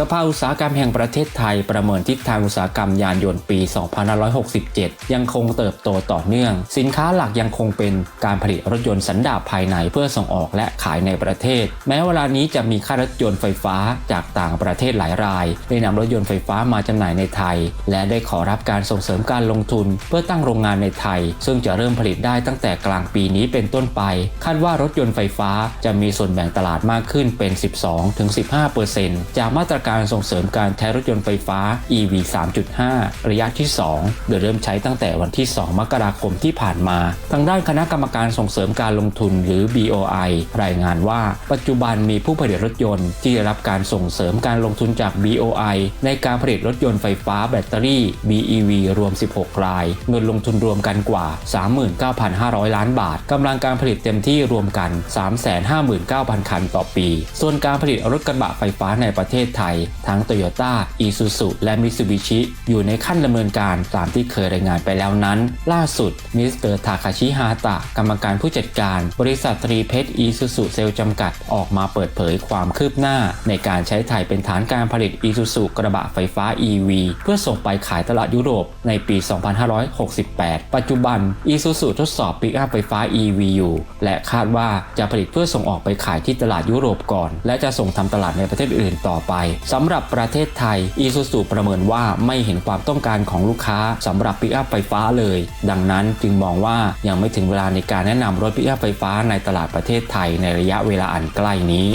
สภาอุตสาหกรรมแห่งประเทศไทยประเมินทิศทางอุตสาหกรรมยานยนต์ปี 2567 ยังคงเติบโตต่อเนื่อง สินค้าหลักยังคงเป็นการผลิตรถยนต์สันดาปภายในเพื่อส่งออกและขายในประเทศ แม้เวลานี้จะมีค่ารถยนต์ไฟฟ้าจากต่างประเทศหลายราย ได้นำรถยนต์ไฟฟ้ามาจำหน่ายในไทย และได้ขอรับการส่งเสริมการลงทุน เพื่อตั้งโรงงานในไทย ซึ่งจะเริ่มผลิตได้ตั้งแต่กลางปีนี้เป็นต้นไปคาดว่ารถยนต์ไฟฟ้าจะมีส่วนแบ่งตลาดมากขึ้นเป็น 12-15%จากมาตรการการส่งเสริมการใช้รถยนต์ไฟฟ้า EV 3.5 ระยะที่ 2 โดยเริ่มใช้ตั้งแต่วันที่ 2 มกราคมที่ผ่านมา ทางด้านคณะกรรมการส่งเสริมการลงทุนหรือ BOI รายงานว่า ปัจจุบันมีผู้ผลิตรถยนต์ที่ได้รับการส่งเสริมการลงทุนจาก BOI ในการผลิตรถยนต์ไฟฟ้าแบตเตอรี่ BEV รวม 16 ราย เงินลงทุนรวมกันกว่า 39,500 ล้านบาท กำลังการผลิตเต็มที่รวมกัน 359,000 คันต่อปี ส่วนการผลิตรถกระบะไฟฟ้าในประเทศไทยทั้ง Toyota, Isuzu และ Mitsubishi อยู่ในขั้นดำเนินการตามที่เคยรายงานไปแล้วนั้น ล่าสุดมิสเตอร์ทาคาชิฮาตะกรรมการผู้จัดการ บริษัทตรีเพชรอีซูซูเซลจำกัดออกมาเปิดเผยความคืบหน้า ในการใช้ไทยเป็นฐานการผลิตอีซูซูกระบะไฟฟ้า EV เพื่อส่งไปขายตลาดยุโรปในปี 2568 ปัจจุบันอีซูซูทดสอบปิกอัพไฟฟ้า EV อยู่ และคาดว่าจะผลิตเพื่อส่งออกไปขายที่ตลาดยุโรปก่อน และจะส่งทำตลาดในประเทศอื่นต่อไปสำหรับประเทศไทยอีซูซูประเมินว่าไม่เห็นความต้องการของลูกค้าสำหรับปิกอัพไฟฟ้าเลย ดังนั้นจึงมองว่ายังไม่ถึงเวลาในการแนะนำรถปิกอัพไฟฟ้าในตลาดประเทศไทยในระยะเวลาอันใกล้นี้